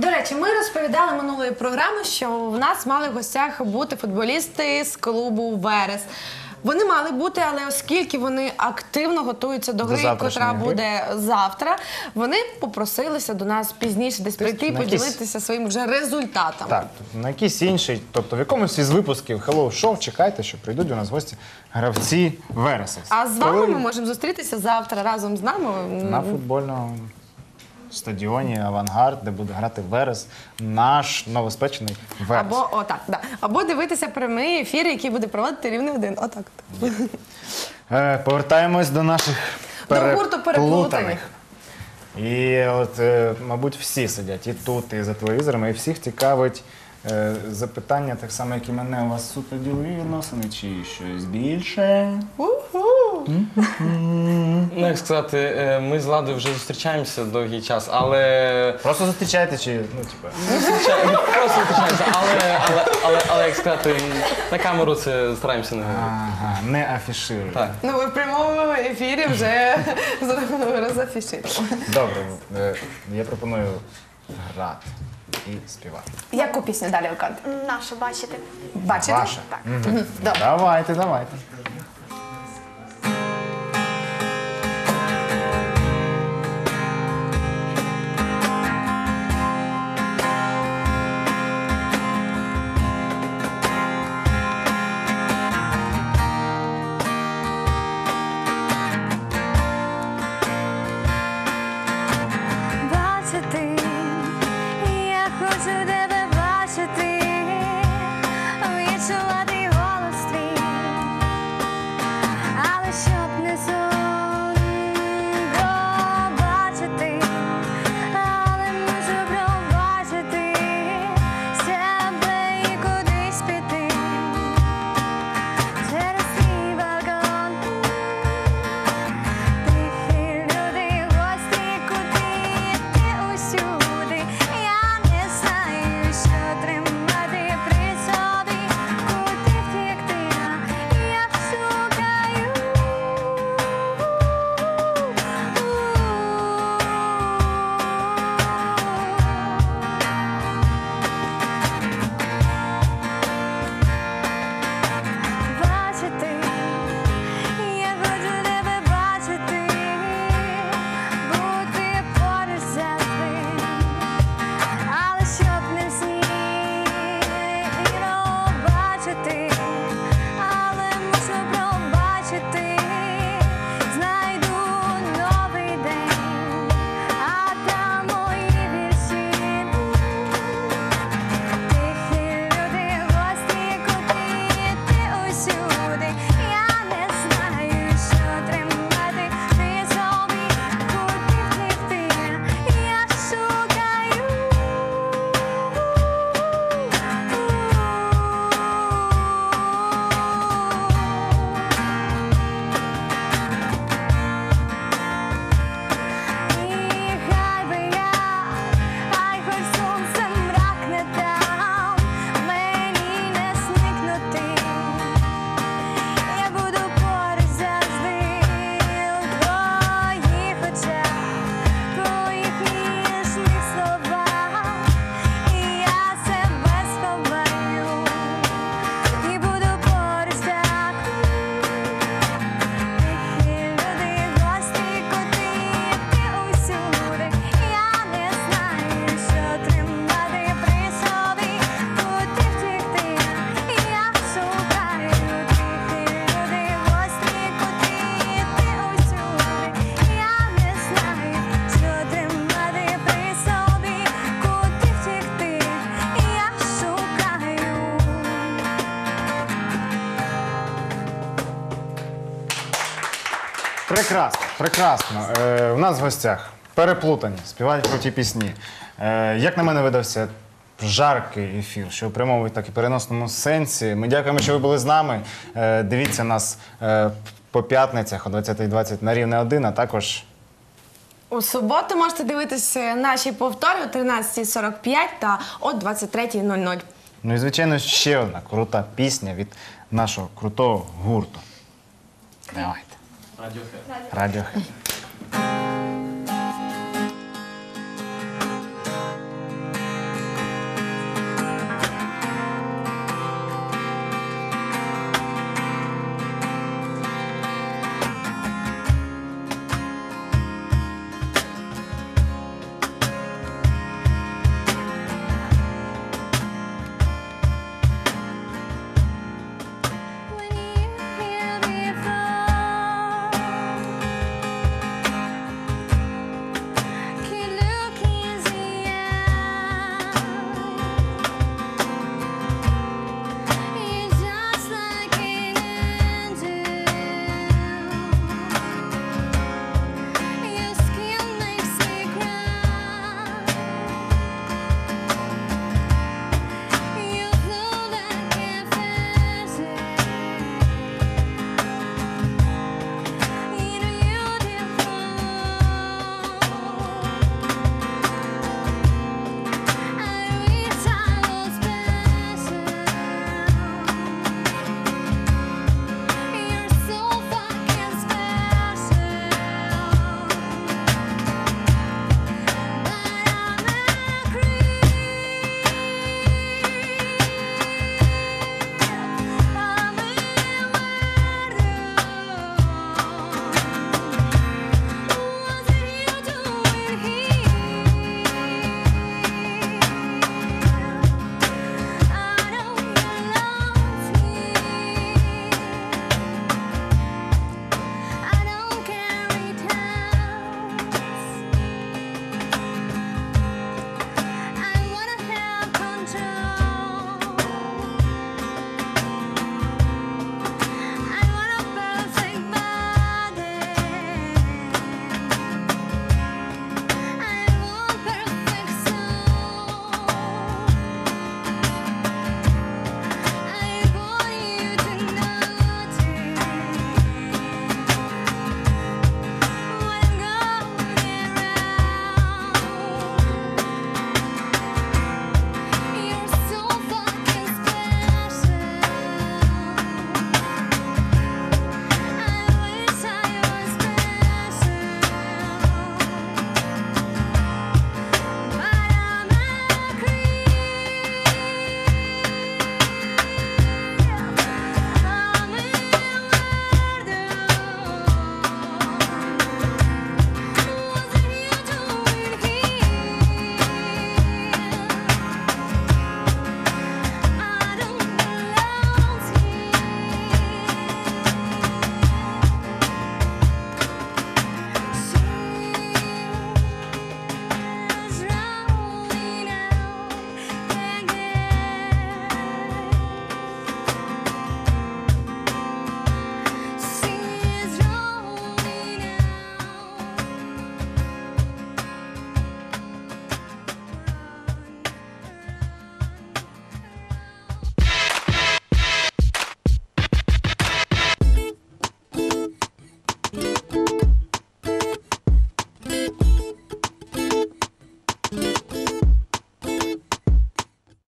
До речі, ми розповідали минулої програми, що в нас мали в гостях бути футболісти з клубу Верес. Вони мали бути, але оскільки вони активно готуються до гри, котра буде завтра, вони попросилися до нас пізніше десь прийти і поділитися своїм вже результатами. Так, на якийсь інший, тобто в якомусь із випусків Hello Show чекайте, що прийдуть до нас гості гравці Вереса. А з вами ми можемо зустрітися завтра разом з нами. на футбольному стадіоні Авангард, де буде грати Верес, наш новоспечений Верес. Або отак, да. Або дивитися прямий ефір, який буде проводити рівний один. Отак. Е, повертаємось до наших До гурту переплутаних. І от, е, мабуть, всі сидять і тут, і за телевізорами, і всіх цікавить е, запитання, так само, як і мене, у вас суто ділові відносини, чи щось більше? Ну, як сказати, е, ми з Ладою вже зустрічаємося довгий час, але Просто зустрічаєте, чи ну, типа. Зустрічаємо, просто зустрічаємося, але, але, але, але, як сказати, на камеру це стараємося не говорити. Ага, не афішируєте. Так. Ну, ви в прямому ефірі вже розафішили. Добре, е, я пропоную грати і співати. Яку пісню далі виконати? Нашу бачите. Бачите? Ваша? Так. Мгм. Давайте, давайте. Прекрасно, прекрасно. Е, у нас в гостях переплутані, співають круті пісні. Е, як на мене видався жаркий ефір, що у прямому, так і переносному сенсі. Ми дякуємо, що ви були з нами. Е, дивіться нас е, по п'ятницях о 20.20 на рівне 1, а також У суботу можете дивитися наші повтори о 13.45 та о 23.00. Ну і звичайно ще одна крута пісня від нашого крутого гурту. Radiohead. Radiohead. Radiohead.